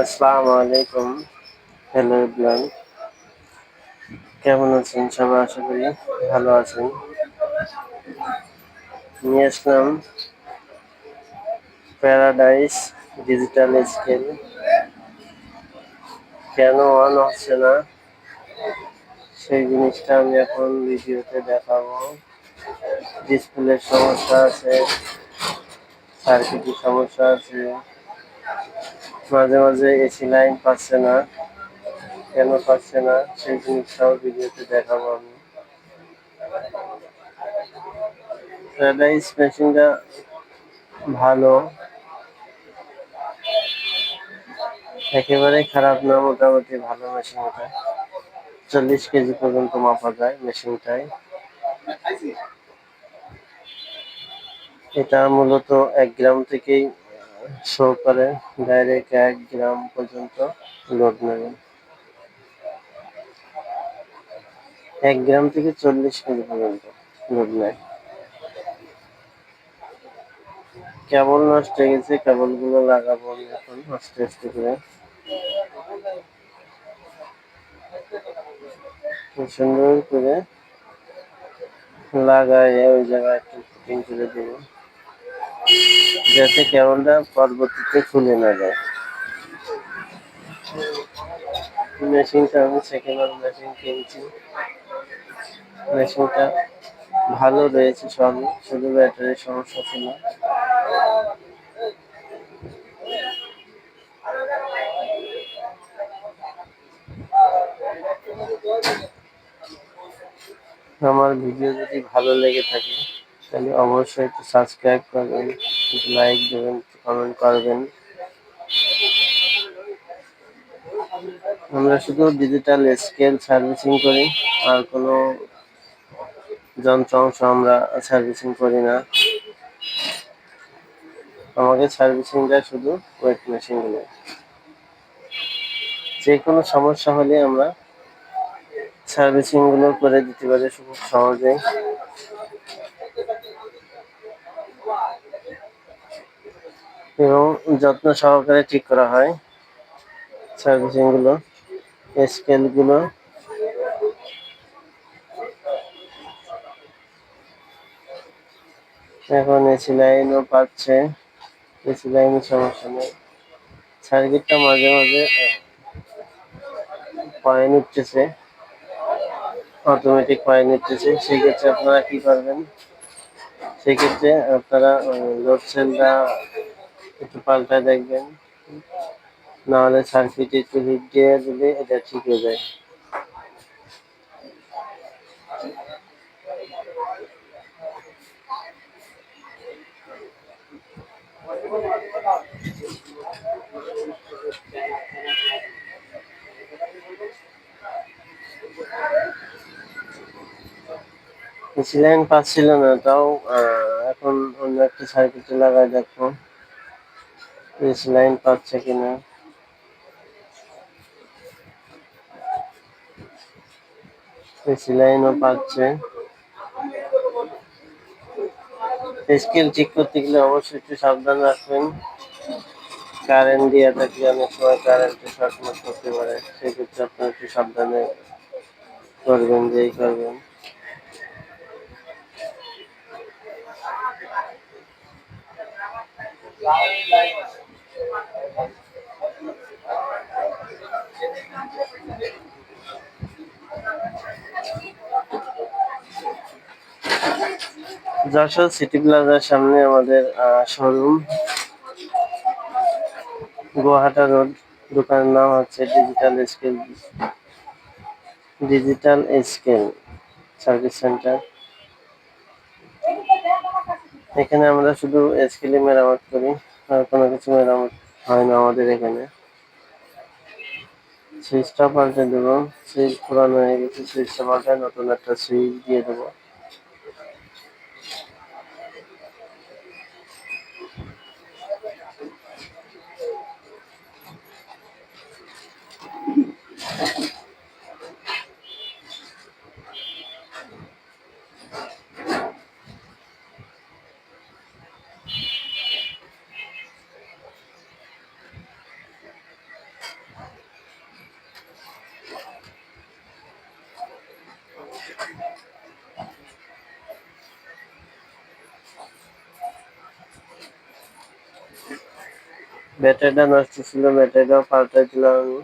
আসসালামু আলাইকুম hello everyone কেমন আছেন সবাই? আশা করি ভালো আছেন। নিয়ে আসলাম প্যারাডাইস ডিজিটাল স্কেল কেন অন হচ্ছে না? সেই জিনিসটা আমি এখন ভিডিওতে দেখাবো। ডিসপ্লের সমস্যা আছে। সার্কিটের সমস্যা আছে। মাঝে মাঝে এসি লাইন পাচ্ছে না, কেন পাচ্ছে না, সেই জিনিসটাও ভিডিওতে দেখাবো আমি। প্যারাডাইস মেশিনটা ভালো। একেবারে খারাপ না, মোটামুটি ভালো মেশিন এটা চল্লিশ কেজি পর্যন্ত মাপা যায় মেশিনটায়। এটা মূলত এক গ্রাম থেকেই শো করে ডাইরেক্ট এক গ্রাম পর্যন্ত লোড নেবে। এক গ্রাম থেকে চল্লিশ কেজি পর্যন্ত লোড নেয়। কেবল নষ্ট হয়ে গেছে কেবলগুলো লাগাবো এখন আস্তে আস্তে করে সুন্দর করে লাগাই ওই জায়গায় একটু ফিটিং করে দেবো। যাতে কেবলটা পরবর্তীতে খুলে না যায়। মেশিনটা আমি সেকেন্ড হ্যান্ড মেশিন কিনছি। মেশিনটা ভালো রয়েছে সবই, শুধু ব্যাটারির সমস্যা ছিল আমার ভিডিও যদি ভালো লেগে থাকে, তাহলে অবশ্যই একটু সাবস্ক্রাইব করবেন। লাইক দেবেন কমেন্ট করবেন। আমরা শুধু ডিজিটাল স্কেল সার্ভিসিং করি, আর কোনো যন্ত্রাংশ আমরা সার্ভিসিং করি না। আমাকে সার্ভিসিংটা শুধু ওয়েট মেশিনগুলো যে কোনো সমস্যা হলে আমরা সার্ভিসিংগুলো করে দিতে পারি খুব সহজে এবং যত্ন সহকারে ঠিক করা হয়। সার্ভিসিংগুলো স্কেলগুলো এখন এসি লাইনও পাচ্ছে। এসি লাইনের সমস্যা নেই। সার্কিটটা মাঝে মাঝে পয়েন্ট উঠতেছে। অটোমেটিক পয়েন্ট নিতেছে সেক্ষেত্রে আপনারা কি করবেন? সেক্ষেত্রে আপনারা লোড সেলটা একটু পাল্টায় দেখবেন। নাহলে সার্কিট একটু হিট দিয়ে দিলে এটা ঠিক হয়ে যায়। সিলাইন পাচ্ছিল না, তাও এখন অন্য একটা সার্কিটে লাগাই দেখো সিলাইন পাচ্ছে কিনা সিলাইনও পাচ্ছে স্কেল চেক করতে গেলে অবশ্যই একটু সাবধান রাখবেন। কারেন্ট দেওয়া থাকলে অনেক সময় কারেন্টে শর্ট করতে পারে। সেক্ষেত্রে আপনার একটু সাবধানে করবেন, যেই করবেন। যশোর সিটি প্লাজার সামনে আমাদের শোরুম গুয়াহাটা রোড, দোকানের নাম হচ্ছে digital scale digital scale service centre এখানে আমরা শুধু স্কেলে মেরামত করি, আর কোনো কিছু মেরামত হয় না আমাদের এখানে। সুইচটা পাল্টে দেবো সুইচ পুরানো হয়ে গেছে সুইচটা পাল্টে নতুন একটা সুইচ দিয়ে দেবো। ব্যাটারিটা নষ্ট ছিল ব্যাটারিটাও পাল্টাইছিলাম আমি।